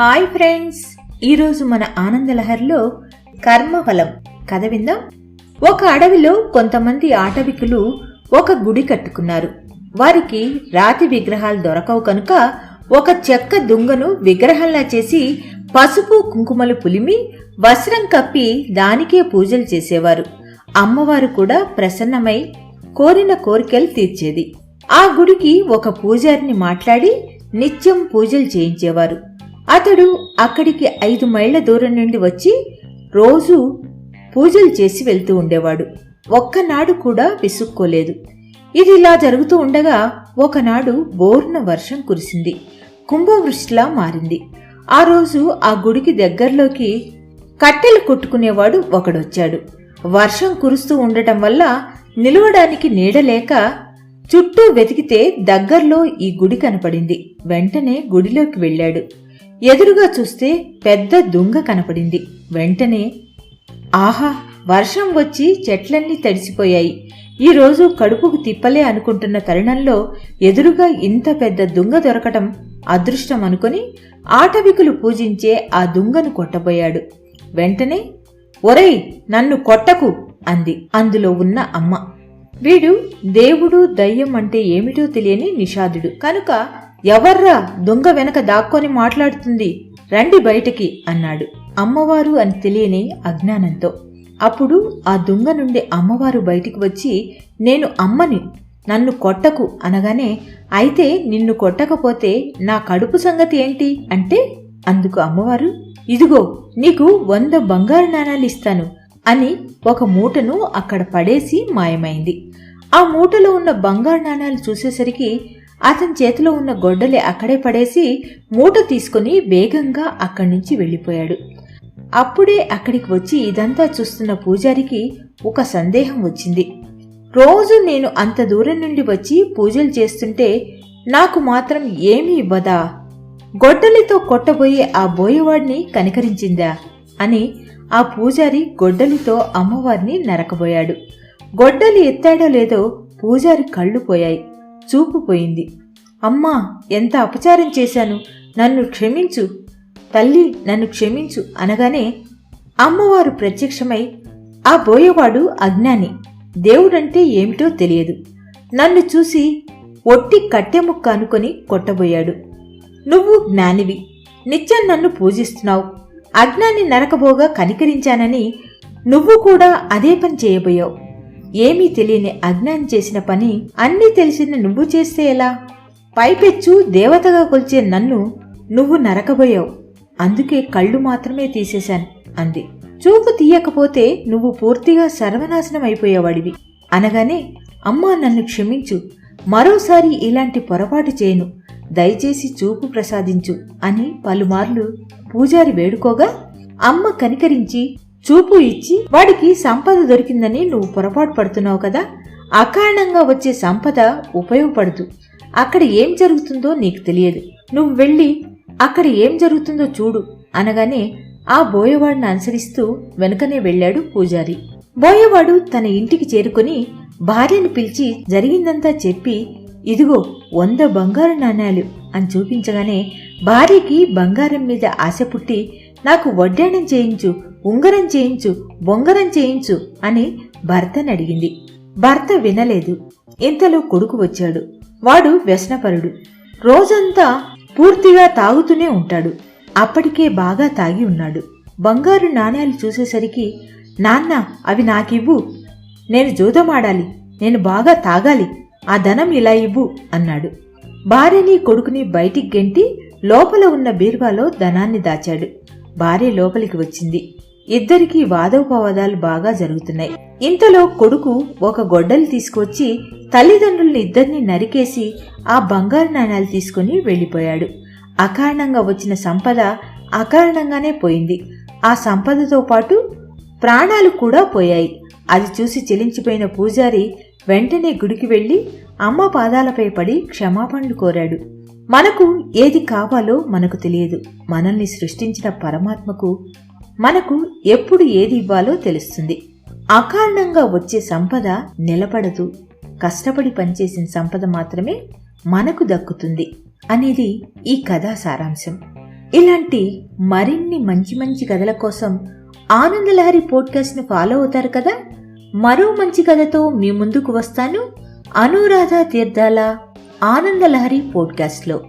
Hi friends. ఈరోజు మన ఆనందలహర్లో కర్మఫలం. కథ విందాం. ఒక అడవిలో కొంతమంది ఆటవికులు ఒక గుడి కట్టుకున్నారు. వారికి రాతి విగ్రహాలు దొరకవు కనుక ఒక చెక్క దుంగను విగ్రహంలా చేసి పసుపు కుంకుమలు పులిమి వస్త్రం కప్పి దానికే పూజలు చేసేవారు. అమ్మవారు కూడా ప్రసన్నమై కోరిన కోరికలు తీర్చేది. ఆ గుడికి ఒక పూజారిని మాట్లాడి నిత్యం పూజలు చేయించేవారు. అతడు అక్కడికి ఐదు మైళ్ళ దూరం నుండి వచ్చి రోజు పూజలు చేసి వెళ్తూ ఉండేవాడు. ఒక్కనాడు కూడా విసుక్కోలేదు. ఇది ఇలా జరుగుతూ ఉండగా ఒకనాడు బోర్న వర్షం కురిసింది. కుంభవృష్టిలా మారింది. ఆ రోజు ఆ గుడికి దగ్గరలోకి కట్టెలు కొట్టుకునేవాడు ఒకడొచ్చాడు. వర్షం కురుస్తూ ఉండటం వల్ల నిలవడానికి నీడలేక చుట్టూ వెతికితే దగ్గర్లో ఈ గుడి కనపడింది. వెంటనే గుడిలోకి వెళ్ళాడు. ఎదురుగా చూస్తే పెద్ద దుంగ కనపడింది. వెంటనే ఆహా వర్షం వచ్చి చెట్లన్నీ తడిసిపోయాయి. ఈరోజు కడుపుకు తిప్పలే అనుకుంటున్న తరుణంలో ఎదురుగా ఇంత పెద్ద దుంగ దొరకటం అదృష్టం అనుకుని ఆటవికులు పూజించే ఆ దుంగను కొట్టబోయాడు. వెంటనే ఒరేయ్ నన్ను కొట్టకు అంది. అందులో ఉన్న అమ్మ. వీడు దేవుడు దయ్యం అంటే ఏమిటో తెలియని నిషాదుడు. కనుక ఎవర్రా దొంగ వెనక దాక్కొని మాట్లాడుతుంది? రండి బయటికి అన్నాడు. అమ్మవారు అని తెలియని అజ్ఞానంతో. అప్పుడు ఆ దొంగ నుండి అమ్మవారు బయటికి వచ్చి నేను అమ్మని నన్ను కొట్టకు అనగానే అయితే నిన్ను కొట్టకపోతే నా కడుపు సంగతి ఏంటి? అంటే అందుకు అమ్మవారు ఇదిగో నీకు వంద బంగారు నాణాలు ఇస్తాను అని ఒక మూటను అక్కడ పడేసి మాయమైంది. ఆ మూటలో ఉన్న బంగారు నాణాలు చూసేసరికి అతని చేతిలో ఉన్న గొడ్డలి అక్కడే పడేసి మూట తీసుకుని వేగంగా అక్కడి నుంచి వెళ్ళిపోయాడు. అప్పుడే అక్కడికి వచ్చి ఇదంతా చూస్తున్న పూజారికి ఒక సందేహం వచ్చింది. రోజు నేను అంత దూరం నుండి వచ్చి పూజలు చేస్తుంటే నాకు మాత్రం ఏమీ ఇవ్వదా? గొడ్డలితో కొట్టబోయే ఆ బోయేవాడిని కనికరించిందా? అని ఆ పూజారి గొడ్డలితో అమ్మవారిని నరకబోయాడు. గొడ్డలి ఎత్తాడో లేదో పూజారి కళ్ళు పోయాయి. చూపుపోయింది అమ్మా ఎంత అపచారం చేశాను? నన్ను క్షమించు. తల్లి నన్ను క్షమించు అనగానే అమ్మవారు ప్రత్యక్షమై ఆ బోయవాడు అజ్ఞాని. దేవుడంటే ఏమిటో తెలియదు. నన్ను చూసి ఒట్టి కట్టెముక్క అనుకొని కొట్టబోయాడు. నువ్వు జ్ఞానివి. నిత్యం నన్ను పూజిస్తున్నావు. అజ్ఞాని నరకబోగా కనికరించానని నువ్వు కూడా అదే పని చేయబోయావు. ఏమీ తెలియని అజ్ఞానం చేసిన పని అన్నీ తెలిసిన నువ్వు చేస్తే ఎలా? పైపెచ్చు దేవతగా కొలిచే నన్ను నువ్వు నరకబోయావు. అందుకే కళ్ళు మాత్రమే తీసేశాను అంది. చూపు తీయకపోతే నువ్వు పూర్తిగా సర్వనాశనం అయిపోయేవాడివి. అనగానే అమ్మా నన్ను క్షమించు మరోసారి ఇలాంటి పొరపాటు చేయను దయచేసి చూపు ప్రసాదించు అని పలుమార్లు పూజారి వేడుకోగా అమ్మ కనికరించి చూపు ఇచ్చి వాడికి సంపద దొరికిందని నువ్వు పొరపాటు పడుతున్నావు కదా? అకారణంగా వచ్చే సంపద ఉపయోగపడదు. అక్కడ ఏం జరుగుతుందో నీకు తెలియదు. నువ్వు వెళ్ళి అక్కడ ఏం జరుగుతుందో చూడు అనగానే ఆ బోయవాడిని అనుసరిస్తూ వెనుకనే వెళ్ళాడు పూజారి. బోయవాడు తన ఇంటికి చేరుకుని భార్యను పిలిచి జరిగిందంతా చెప్పి ఇదిగో వంద బంగారు నాణ్యాలు అని చూపించగానే భార్యకి బంగారం మీద ఆశ పుట్టి నాకు వడ్డాణం చేయించు ఉంగరం చేయించు బొంగరం చేయించు అని భర్తని అడిగింది. భర్త వినలేదు. ఇంతలో కొడుకు వచ్చాడు. వాడు వ్యసనపరుడు. రోజంతా పూర్తిగా తాగుతూనే ఉంటాడు. అప్పటికే బాగా తాగి ఉన్నాడు. బంగారు నాణ్యాలు చూసేసరికి నాన్న అవి నాకివ్వు. నేను జూదమాడాలి. నేను బాగా తాగాలి. ఆ ధనం ఇలా ఇవ్వు అన్నాడు. భార్యని కొడుకుని బయటికి గెంటి లోపల ఉన్న బీర్వాలో ధనాన్ని దాచాడు. భార్య లోపలికి వచ్చింది. ఇద్దరికీ వాదోపవాదాలు బాగా జరుగుతున్నాయి. ఇంతలో కొడుకు ఒక గొడ్డలు తీసుకొచ్చి తల్లిదండ్రుల్ని ఇద్దరిని నరికేసి ఆ బంగారు నాణాలు తీసుకుని వెళ్ళిపోయాడు. అకారణంగా వచ్చిన సంపద అకారణంగానే పోయింది. ఆ సంపదతో పాటు ప్రాణాలు కూడా పోయాయి. అది చూసి చెలించిపోయిన పూజారి వెంటనే గుడికి వెళ్ళి అమ్మ పాదాలపై పడి క్షమాపణలు కోరాడు. మనకు ఏది కావాలో మనకు తెలియదు. మనల్ని సృష్టించిన పరమాత్మకు మనకు ఎప్పుడు ఏది ఇవ్వాలో తెలుస్తుంది. అకారణంగా వచ్చే సంపద నిలబడదు. కష్టపడి పనిచేసిన సంపద మాత్రమే మనకు దక్కుతుంది అనేది ఈ కథా సారాంశం. ఇలాంటి మరిన్ని మంచి మంచి కథల కోసం ఆనందలహరి పోడ్కాస్ట్ను ఫాలో అవుతారు కదా? మరో మంచి కథతో మీ ముందుకు వస్తాను. అనురాధ తీర్థాల ఆనందలహరి పోడ్కాస్ట్లో.